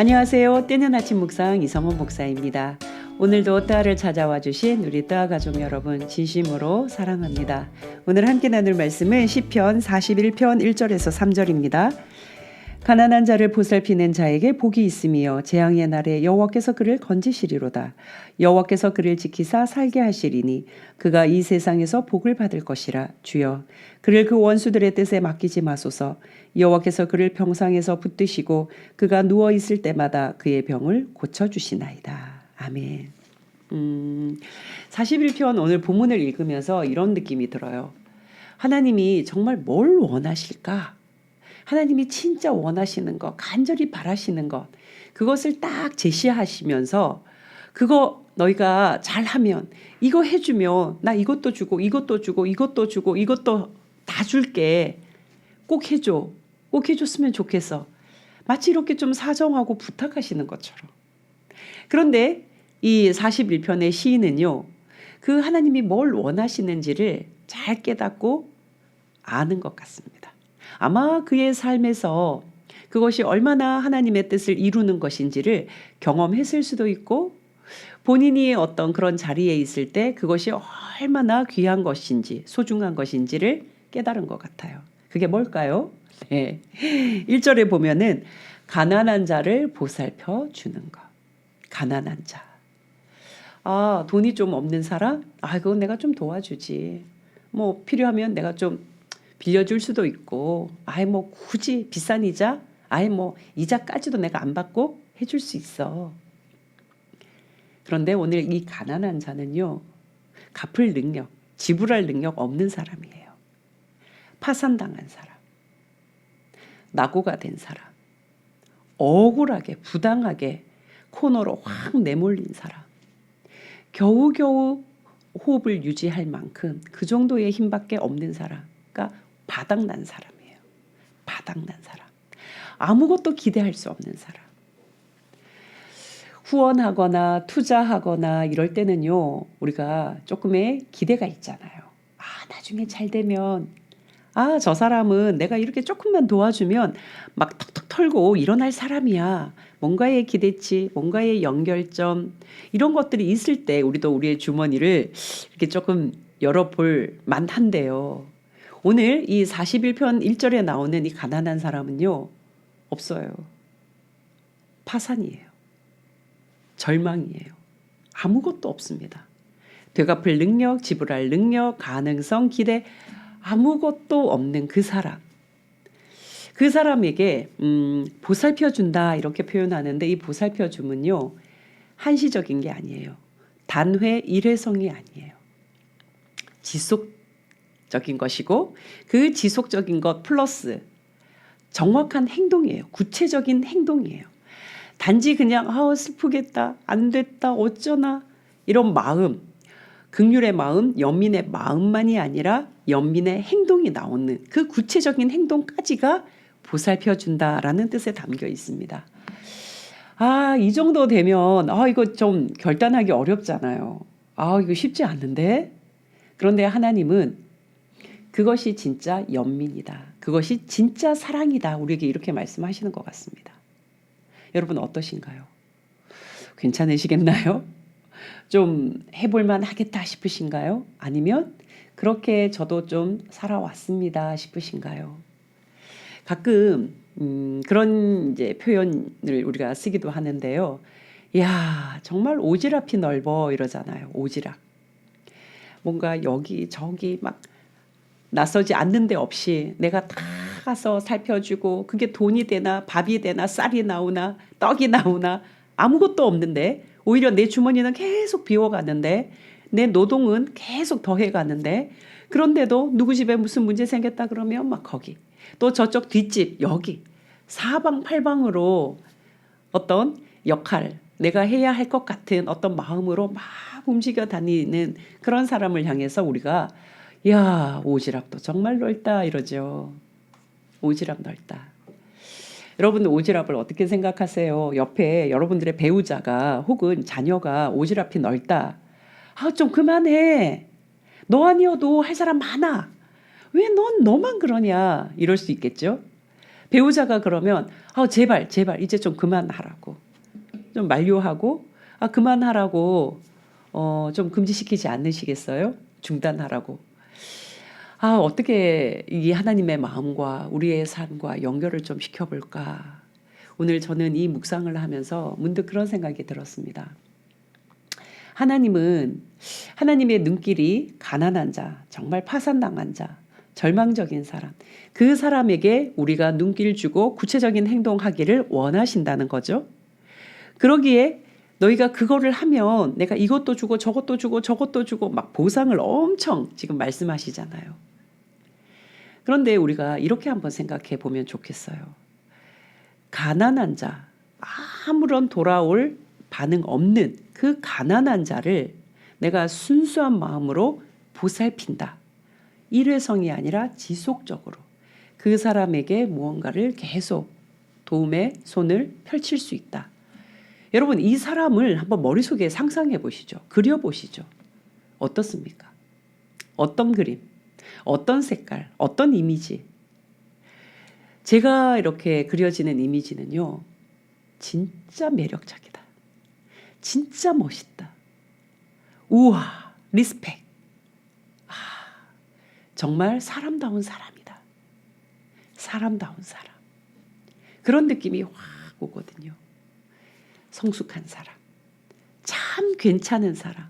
안녕하세요. 때는 아침 묵상 이성원 목사입니다. 오늘도 따를 찾아와 주신 우리 따 가족 여러분 진심으로 사랑합니다. 오늘 함께 나눌 말씀은 시편 41편 1절에서 3절입니다. 가난한 자를 보살피는 자에게 복이 있으며 재앙의 날에 여호와께서 그를 건지시리로다. 여호와께서 그를 지키사 살게 하시리니 그가 이 세상에서 복을 받을 것이라. 주여 그를 그 원수들의 뜻에 맡기지 마소서. 여호와께서 그를 병상에서 붙드시고 그가 누워 있을 때마다 그의 병을 고쳐 주시나이다. 아멘. 음, 41편 오늘 본문을 읽으면서 이런 느낌이 들어요. 하나님이 정말 뭘 원하실까? 하나님이 진짜 원하시는 것, 간절히 바라시는 것, 그것을 딱 제시하시면서 그거 너희가 잘하면 이거 해주면 나 이것도 주고 이것도 주고 이것도 주고 이것도 다 줄게. 꼭 해줘. 꼭 해줬으면 좋겠어. 마치 이렇게 좀 사정하고 부탁하시는 것처럼. 그런데 이 41편의 시인은요, 그 하나님이 뭘 원하시는지를 잘 깨닫고 아는 것 같습니다. 아마 그의 삶에서 그것이 얼마나 하나님의 뜻을 이루는 것인지를 경험했을 수도 있고 본인이 어떤 그런 자리에 있을 때 그것이 얼마나 귀한 것인지 소중한 것인지를 깨달은 것 같아요. 그게 뭘까요? 네. 1절에 보면은 가난한 자를 보살펴 주는 것. 가난한 자. 아, 돈이 좀 없는 사람? 아, 그건 내가 좀 도와주지. 뭐 필요하면 내가 좀 빌려줄 수도 있고, 아예 뭐 굳이 비싼 이자, 아예 뭐 이자까지도 내가 안 받고 해줄 수 있어. 그런데 오늘 이 가난한 자는요, 갚을 능력, 지불할 능력 없는 사람이에요. 파산당한 사람, 낙오가 된 사람, 억울하게, 부당하게 코너로 확 내몰린 사람, 겨우겨우 호흡을 유지할 만큼 그 정도의 힘밖에 없는 사람, 바닥난 사람이에요. 바닥난 사람. 아무것도 기대할 수 없는 사람. 후원하거나 투자하거나 이럴 때는요, 우리가 조금의 기대가 있잖아요. 아, 나중에 잘 되면, 아, 저 사람은 내가 이렇게 조금만 도와주면 막 턱턱 털고 일어날 사람이야. 뭔가의 기대치, 뭔가의 연결점, 이런 것들이 있을 때 우리도 우리의 주머니를 이렇게 조금 열어볼 만한데요. 오늘 이 41편 1절에 나오는 이 가난한 사람은요, 없어요. 파산이에요. 절망이에요. 아무것도 없습니다. 되갚을 능력, 지불할 능력, 가능성, 기대, 아무것도 없는 그 사람. 그 사람에게 음, 보살펴 준다 이렇게 표현하는데 이 보살펴 줌은요 한시적인 게 아니에요. 단회 일회성이 아니에요. 지속 적인 것이고 그 지속적인 것 플러스 정확한 행동이에요. 구체적인 행동이에요. 단지 그냥 아 슬프겠다 안 됐다 어쩌나 이런 마음 극률의 마음 연민의 마음만이 아니라 연민의 행동이 나오는 그 구체적인 행동까지가 보살펴 준다라는 뜻에 담겨 있습니다. 아, 이 정도 되면 아, 이거 좀 결단하기 어렵잖아요. 아, 이거 쉽지 않은데. 그런데 하나님은 그것이 진짜 연민이다. 그것이 진짜 사랑이다. 우리에게 이렇게 말씀하시는 것 같습니다. 여러분 어떠신가요? 괜찮으시겠나요? 좀 해볼만 하겠다 싶으신가요? 아니면 그렇게 저도 좀 살아왔습니다 싶으신가요? 가끔 음, 그런 이제 표현을 우리가 쓰기도 하는데요. 야 정말 오지랖이 넓어 이러잖아요. 오지랖. 뭔가 여기 저기 막 낯서지 않는 데 없이 내가 다 가서 살펴주고 그게 돈이 되나 밥이 되나 쌀이 나오나 떡이 나오나 아무것도 없는데 오히려 내 주머니는 계속 비워가는데 내 노동은 계속 더해가는데 그런데도 누구 집에 무슨 문제 생겼다 그러면 막 거기 또 저쪽 뒷집 여기 사방팔방으로 어떤 역할 내가 해야 할 것 같은 어떤 마음으로 막 움직여 다니는 그런 사람을 향해서 우리가 야 오지랖도 정말 넓다 이러죠. 오지랖 넓다. 여러분 오지랖을 어떻게 생각하세요? 옆에 여러분들의 배우자가 혹은 자녀가 오지랖이 넓다. 아, 좀 그만해. 너 아니어도 할 사람 많아. 왜 넌 너만 그러냐? 이럴 수 있겠죠? 배우자가 그러면 아 제발 제발 이제 좀 그만하라고 좀 만류하고 아 그만하라고 어 좀 금지시키지 않으시겠어요? 중단하라고. 아 어떻게 이 하나님의 마음과 우리의 삶과 연결을 좀 시켜볼까? 오늘 저는 이 묵상을 하면서 문득 그런 생각이 들었습니다. 하나님은 하나님의 눈길이 가난한 자, 정말 파산당한 자, 절망적인 사람, 그 사람에게 우리가 눈길 주고 구체적인 행동하기를 원하신다는 거죠. 그러기에 너희가 그거를 하면 내가 이것도 주고 저것도 주고 저것도 주고 막 보상을 엄청 지금 말씀하시잖아요. 그런데 우리가 이렇게 한번 생각해 보면 좋겠어요. 가난한 자, 아무런 돌아올 반응 없는 그 가난한 자를 내가 순수한 마음으로 보살핀다. 일회성이 아니라 지속적으로 그 사람에게 무언가를 계속 도움의 손을 펼칠 수 있다. 여러분, 이 사람을 한번 머릿속에 상상해 보시죠. 그려 보시죠. 어떻습니까? 어떤 그림, 어떤 색깔, 어떤 이미지. 제가 이렇게 그려지는 이미지는요, 진짜 매력적이다. 진짜 멋있다. 우와, 리스펙. 아, 정말 사람다운 사람이다. 사람다운 사람. 그런 느낌이 확 오거든요. 성숙한 사람. 참 괜찮은 사람.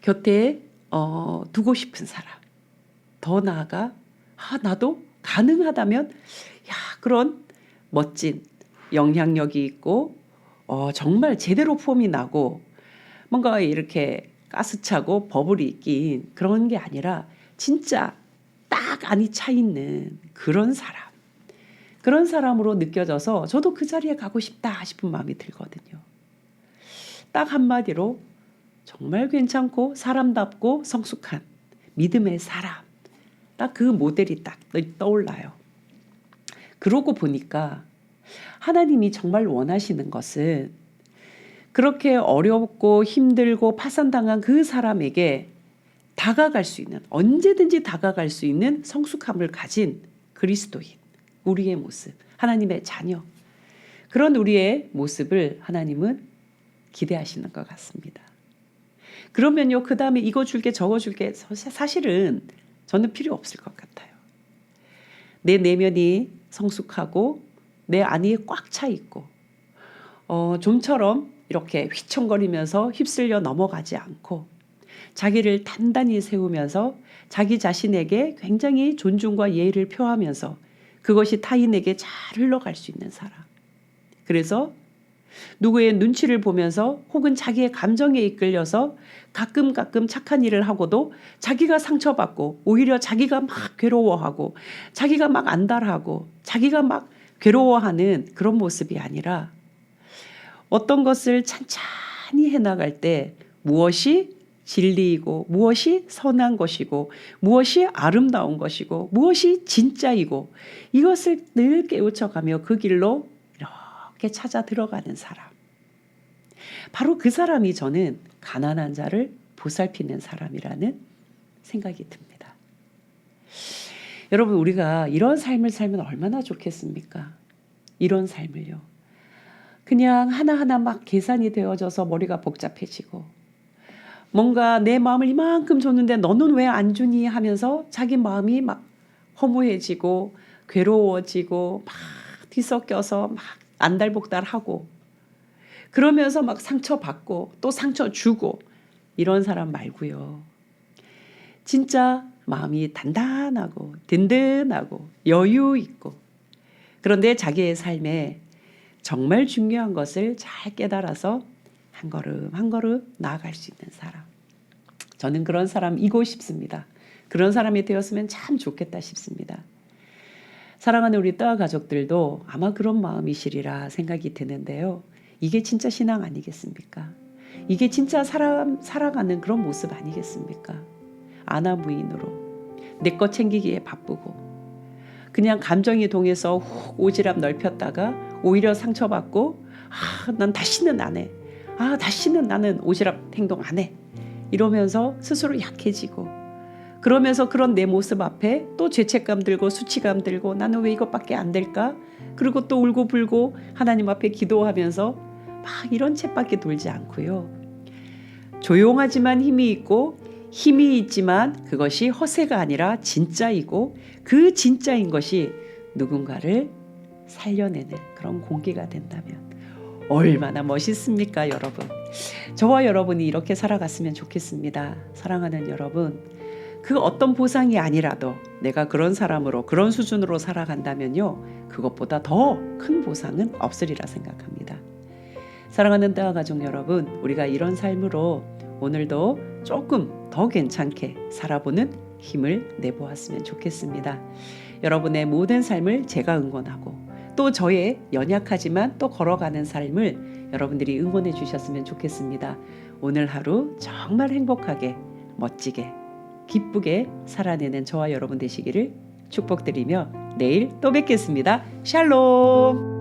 곁에 어, 두고 싶은 사람. 더 나아가 아, 나도 가능하다면 야, 그런 멋진 영향력이 있고 어, 정말 제대로 폼이 나고 뭔가 이렇게 가스차고 버블이 낀 그런 게 아니라 진짜 딱 안이 차 있는 그런 사람. 그런 사람으로 느껴져서 저도 그 자리에 가고 싶다 싶은 마음이 들거든요. 딱 한마디로 정말 괜찮고 사람답고 성숙한 믿음의 사람. 딱 그 모델이 딱 떠올라요. 그러고 보니까 하나님이 정말 원하시는 것은 그렇게 어렵고 힘들고 파산당한 그 사람에게 다가갈 수 있는 언제든지 다가갈 수 있는 성숙함을 가진 그리스도인 우리의 모습 하나님의 자녀 그런 우리의 모습을 하나님은 기대하시는 것 같습니다. 그러면요 그 다음에 이거 줄게 저거 줄게 사실은 저는 필요 없을 것 같아요. 내 내면이 성숙하고 내 안이 꽉 차 있고 어, 좀처럼 이렇게 휘청거리면서 휩쓸려 넘어가지 않고 자기를 단단히 세우면서 자기 자신에게 굉장히 존중과 예의를 표하면서 그것이 타인에게 잘 흘러갈 수 있는 사람. 그래서 누구의 눈치를 보면서 혹은 자기의 감정에 이끌려서 가끔 가끔 착한 일을 하고도 자기가 상처받고 오히려 자기가 막 괴로워하고 자기가 막 안달하고 자기가 막 괴로워하는 그런 모습이 아니라 어떤 것을 찬찬히 해나갈 때 무엇이 진리이고 무엇이 선한 것이고 무엇이 아름다운 것이고 무엇이 진짜이고 이것을 늘 깨우쳐가며 그 길로 이렇게 찾아 들어가는 사람. 바로 그 사람이 저는 가난한 자를 보살피는 사람이라는 생각이 듭니다. 여러분, 우리가 이런 삶을 살면 얼마나 좋겠습니까? 이런 삶을요. 그냥 하나하나 막 계산이 되어져서 머리가 복잡해지고 뭔가 내 마음을 이만큼 줬는데 너는 왜 안 주니 하면서 자기 마음이 막 허무해지고 괴로워지고 막 뒤섞여서 막 안달복달하고 그러면서 막 상처 받고 또 상처 주고 이런 사람 말고요. 진짜 마음이 단단하고 든든하고 여유 있고 그런데 자기의 삶에 정말 중요한 것을 잘 깨달아서 한 걸음 한 걸음 나아갈 수 있는 사람. 저는 그런 사람이고 싶습니다. 그런 사람이 되었으면 참 좋겠다 싶습니다. 사랑하는 우리 떠아 가족들도 아마 그런 마음이시리라 생각이 드는데요. 이게 진짜 신앙 아니겠습니까? 이게 진짜 사람 살아가는 그런 모습 아니겠습니까? 아나무인으로 내 것 챙기기에 바쁘고 그냥 감정이 동해서 훅 오지랖 넓혔다가 오히려 상처받고 아, 난 다시는 안 해. 아, 다시는 나는 오지랖 행동 안 해. 이러면서 스스로 약해지고 그러면서 그런 내 모습 앞에 또 죄책감 들고 수치감 들고 나는 왜 이것밖에 안 될까? 그리고 또 울고 불고 하나님 앞에 기도하면서 막 이런 쳇바퀴 돌지 않고요. 조용하지만 힘이 있고 힘이 있지만 그것이 허세가 아니라 진짜이고 그 진짜인 것이 누군가를 살려내는 그런 공기가 된다면 얼마나 멋있습니까, 여러분? 저와 여러분이 이렇게 살아갔으면 좋겠습니다. 사랑하는 여러분. 그 어떤 보상이 아니라도 내가 그런 사람으로 그런 수준으로 살아간다면요. 그것보다 더 큰 보상은 없으리라 생각합니다. 사랑하는 따와 가족 여러분, 우리가 이런 삶으로 오늘도 조금 더 괜찮게 살아보는 힘을 내보았으면 좋겠습니다. 여러분의 모든 삶을 제가 응원하고 또 저의 연약하지만 또 걸어가는 삶을 여러분들이 응원해 주셨으면 좋겠습니다. 오늘 하루 정말 행복하게 멋지게 기쁘게 살아내는 저와 여러분 되시기를 축복드리며 내일 또 뵙겠습니다. 샬롬!